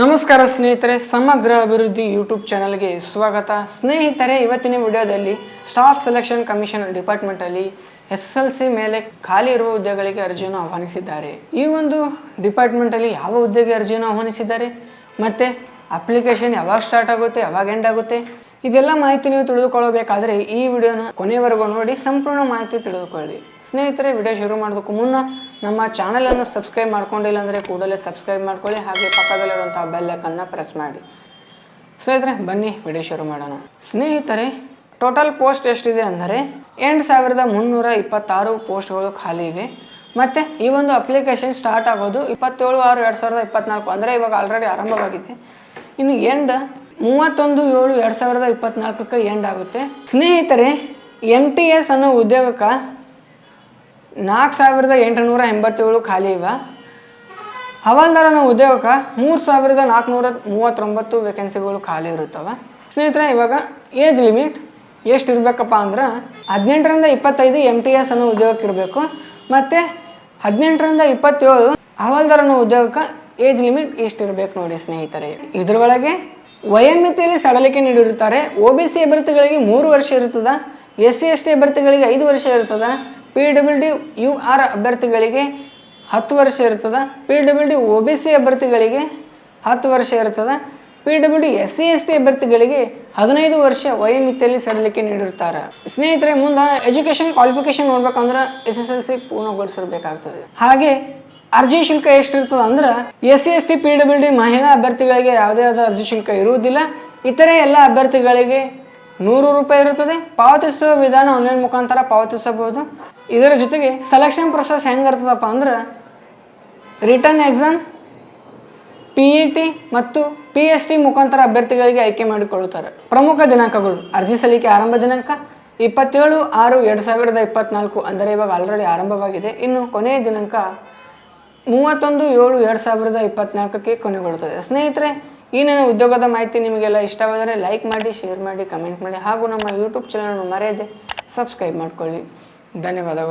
ನಮಸ್ಕಾರ ಸ್ನೇಹಿತರೆ, ಸಮಗ್ರ ಅಭಿವೃದ್ಧಿ ಯೂಟ್ಯೂಬ್ ಚಾನಲ್ಗೆ ಸ್ವಾಗತ. ಸ್ನೇಹಿತರೆ, ಇವತ್ತಿನ ವಿಡಿಯೋದಲ್ಲಿ ಸ್ಟಾಫ್ ಸೆಲೆಕ್ಷನ್ ಕಮಿಷನ್ ಡಿಪಾರ್ಟ್ಮೆಂಟಲ್ಲಿ ಎಸ್ ಎಸ್ ಎಲ್ ಸಿ ಮೇಲೆ ಖಾಲಿ ಇರುವ ಹುದ್ದೆಗಳಿಗೆ ಅರ್ಜಿಯನ್ನು ಆಹ್ವಾನಿಸಿದ್ದಾರೆ. ಈ ಒಂದು ಡಿಪಾರ್ಟ್ಮೆಂಟಲ್ಲಿ ಯಾವ ಹುದ್ದೆಗೆ ಅರ್ಜಿಯನ್ನು ಆಹ್ವಾನಿಸಿದ್ದಾರೆ? ಮತ್ತು ಅಪ್ಲಿಕೇಶನ್ ಯಾವಾಗ ಸ್ಟಾರ್ಟ್ ಆಗುತ್ತೆ, ಯಾವಾಗ ಎಂಡ್ ಆಗುತ್ತೆ? ಇದೆಲ್ಲ ಮಾಹಿತಿ ನೀವು ತಿಳಿದುಕೊಳ್ಳಬೇಕಾದ್ರೆ ಈ ವಿಡಿಯೋನ ಕೊನೆವರೆಗೂ ನೋಡಿ, ಸಂಪೂರ್ಣ ಮಾಹಿತಿ ತಿಳಿದುಕೊಳ್ಳಿ. ಸ್ನೇಹಿತರೆ, ವಿಡಿಯೋ ಶುರು ಮಾಡೋದಕ್ಕೂ ಮುನ್ನ ನಮ್ಮ ಚಾನಲನ್ನು ಸಬ್ಸ್ಕ್ರೈಬ್ ಮಾಡ್ಕೊಂಡಿಲ್ಲ ಅಂದರೆ ಕೂಡಲೇ ಸಬ್ಸ್ಕ್ರೈಬ್ ಮಾಡ್ಕೊಳ್ಳಿ, ಹಾಗೆ ಪಕ್ಕದಲ್ಲಿರುವಂಥ ಬೆಲ್ಲಕ್ಕನ್ನು ಪ್ರೆಸ್ ಮಾಡಿ. ಸ್ನೇಹಿತರೆ, ಬನ್ನಿ, ವಿಡಿಯೋ ಶುರು ಮಾಡೋಣ. ಸ್ನೇಹಿತರೆ ಟೋಟಲ್ ಪೋಸ್ಟ್ ಎಷ್ಟಿದೆ ಅಂದರೆ ಎಂಟು ಸಾವಿರದ ಮುನ್ನೂರ ಇಪ್ಪತ್ತಾರು ಪೋಸ್ಟ್ಗಳು ಖಾಲಿ ಇವೆ. ಮತ್ತು ಈ ಒಂದು ಅಪ್ಲಿಕೇಶನ್ ಸ್ಟಾರ್ಟ್ ಆಗೋದು ಇಪ್ಪತ್ತೇಳು ಆರು ಎರಡು ಸಾವಿರದ ಇಪ್ಪತ್ತ್ನಾಲ್ಕು ಅಂದರೆ ಇವಾಗ ಆಲ್ರೆಡಿ ಆರಂಭವಾಗಿದೆ. ಇನ್ನು ಎಂಡ್ ಮೂವತ್ತೊಂದು ಏಳು ಎರಡು ಸಾವಿರದ ಇಪ್ಪತ್ನಾಲ್ಕಕ್ಕೆ ಎಂಡ್ ಆಗುತ್ತೆ. ಸ್ನೇಹಿತರೆ ಎಂ ಟಿ ಎಸ್ ಅನ್ನೋ ಉದ್ಯೋಗಕ್ಕೆ ನಾಲ್ಕು ಸಾವಿರದ ಎಂಟುನೂರ ಎಂಬತ್ತೇಳು ಖಾಲಿ ಇವೆ. ಹವಾಲ್ದಾರ ಅನ್ನೋ ಉದ್ಯೋಗಕ್ಕೆ ಮೂರು ಸಾವಿರದ ನಾಲ್ಕುನೂರ ಮೂವತ್ತೊಂಬತ್ತು ವೇಕೆನ್ಸಿಗಳು ಖಾಲಿ ಇರುತ್ತವೆ. ಸ್ನೇಹಿತರೆ, ಇವಾಗ ಏಜ್ ಲಿಮಿಟ್ ಎಷ್ಟು ಇರಬೇಕಪ್ಪ ಅಂದ್ರೆ ಹದಿನೆಂಟರಿಂದ ಇಪ್ಪತ್ತೈದು ಎಂ ಟಿ ಎಸ್ ಅನ್ನೋ ಉದ್ಯೋಗಕ್ಕೆ ಇರಬೇಕು. ಮತ್ತು ಹದಿನೆಂಟರಿಂದ ಇಪ್ಪತ್ತೇಳು ಹವಾಲ್ದಾರ ಅನ್ನೋ ಉದ್ಯೋಗಕ್ಕೆ ಏಜ್ ಲಿಮಿಟ್ ಎಷ್ಟಿರಬೇಕು ನೋಡಿ ಸ್ನೇಹಿತರೆ. ಇದರೊಳಗೆ ವಯೋಮಿತಿಯಲ್ಲಿ ಸಡಲಿಕೆ ನೀಡಿರುತ್ತಾರೆ. ಒ ಬಿ ಸಿ ಅಭ್ಯರ್ಥಿಗಳಿಗೆ ಮೂರು ವರ್ಷ ಇರುತ್ತದೆ. ಎಸ್ ಸಿ ಎಸ್ ಟಿ ಅಭ್ಯರ್ಥಿಗಳಿಗೆ ಐದು ವರ್ಷ ಇರ್ತದೆ P W D U R ಅಭ್ಯರ್ಥಿಗಳಿಗೆ ಹತ್ತು ವರ್ಷ ಇರ್ತದೆ P W D O B C ಅಭ್ಯರ್ಥಿಗಳಿಗೆ ಹತ್ತು ವರ್ಷ ಇರ್ತದೆ P W D S C S T ಅಭ್ಯರ್ಥಿಗಳಿಗೆ ಹದಿನೈದು ವರ್ಷ ವಯೋಮಿತಿಯಲ್ಲಿ ಸಡಲಿಕೆ ನೀಡಿರುತ್ತಾರೆ. ಸ್ನೇಹಿತರೆ, ಮುಂದೆ ಎಜುಕೇಷನ್ ಕ್ವಾಲಿಫಿಕೇಶನ್ ನೋಡ್ಬೇಕಂದ್ರೆ ಎಸ್ ಎಸ್ ಎಲ್ ಸಿ ಪೂರ್ಣಗೊಳಿಸಿರ್ಬೇಕಾಗ್ತದೆ ಹಾಗೆ ಅರ್ಜಿ ಶುಲ್ಕ ಎಷ್ಟಿರ್ತದೆ ಅಂದ್ರೆ S C, S T, P W D ಮಹಿಳಾ ಅಭ್ಯರ್ಥಿಗಳಿಗೆ ಯಾವುದೇ ಆದ ಅರ್ಜಿ ಶುಲ್ಕ ಇರುವುದಿಲ್ಲ. ಇತರೆ ಎಲ್ಲ ಅಭ್ಯರ್ಥಿಗಳಿಗೆ ನೂರು ರೂಪಾಯಿ ಇರುತ್ತದೆ. ಪಾವತಿಸುವ ವಿಧಾನ ಆನ್ಲೈನ್ ಮುಖಾಂತರ ಪಾವತಿಸಬಹುದು. ಇದರ ಜೊತೆಗೆ ಸೆಲೆಕ್ಷನ್ ಪ್ರೊಸೆಸ್ ಹೆಂಗಿರ್ತದಪ್ಪ ಅಂದ್ರೆ written exam P E T ಮತ್ತು ಪಿ ಎಚ್ ಟಿ ಮುಖಾಂತರ ಅಭ್ಯರ್ಥಿಗಳಿಗೆ ಆಯ್ಕೆ ಮಾಡಿಕೊಳ್ಳುತ್ತಾರೆ. ಪ್ರಮುಖ ದಿನಾಂಕಗಳು ಅರ್ಜಿ ಸಲ್ಲಿಕೆ ಆರಂಭ ದಿನಾಂಕ ಇಪ್ಪತ್ತೇಳು ಆರು ಎರಡು ಸಾವಿರದ ಇಪ್ಪತ್ನಾಲ್ಕು ಅಂದರೆ ಇವಾಗ ಆಲ್ರೆಡಿ ಆರಂಭವಾಗಿದೆ. ಇನ್ನು ಕೊನೆಯ ದಿನಾಂಕ ಮೂವತ್ತೊಂದು, ಏಳು, ಎರಡು ಸಾವಿರದ ಇಪ್ಪತ್ನಾಲ್ಕಕ್ಕೆ ಕೊನೆಗೊಳ್ಳುತ್ತದೆ. ಸ್ನೇಹಿತರೆ, ಈ ಉದ್ಯೋಗದ ಮಾಹಿತಿ ನಿಮಗೆಲ್ಲ ಇಷ್ಟವಾದರೆ ಲೈಕ್ ಮಾಡಿ, ಶೇರ್ ಮಾಡಿ, ಕಮೆಂಟ್ ಮಾಡಿ ಹಾಗೂ ನಮ್ಮ ಯೂಟ್ಯೂಬ್ ಚಾನಲ್ನ ಮರೆಯದೆ ಸಬ್ಸ್ಕ್ರೈಬ್ ಮಾಡಿಕೊಳ್ಳಿ. ಧನ್ಯವಾದಗಳು.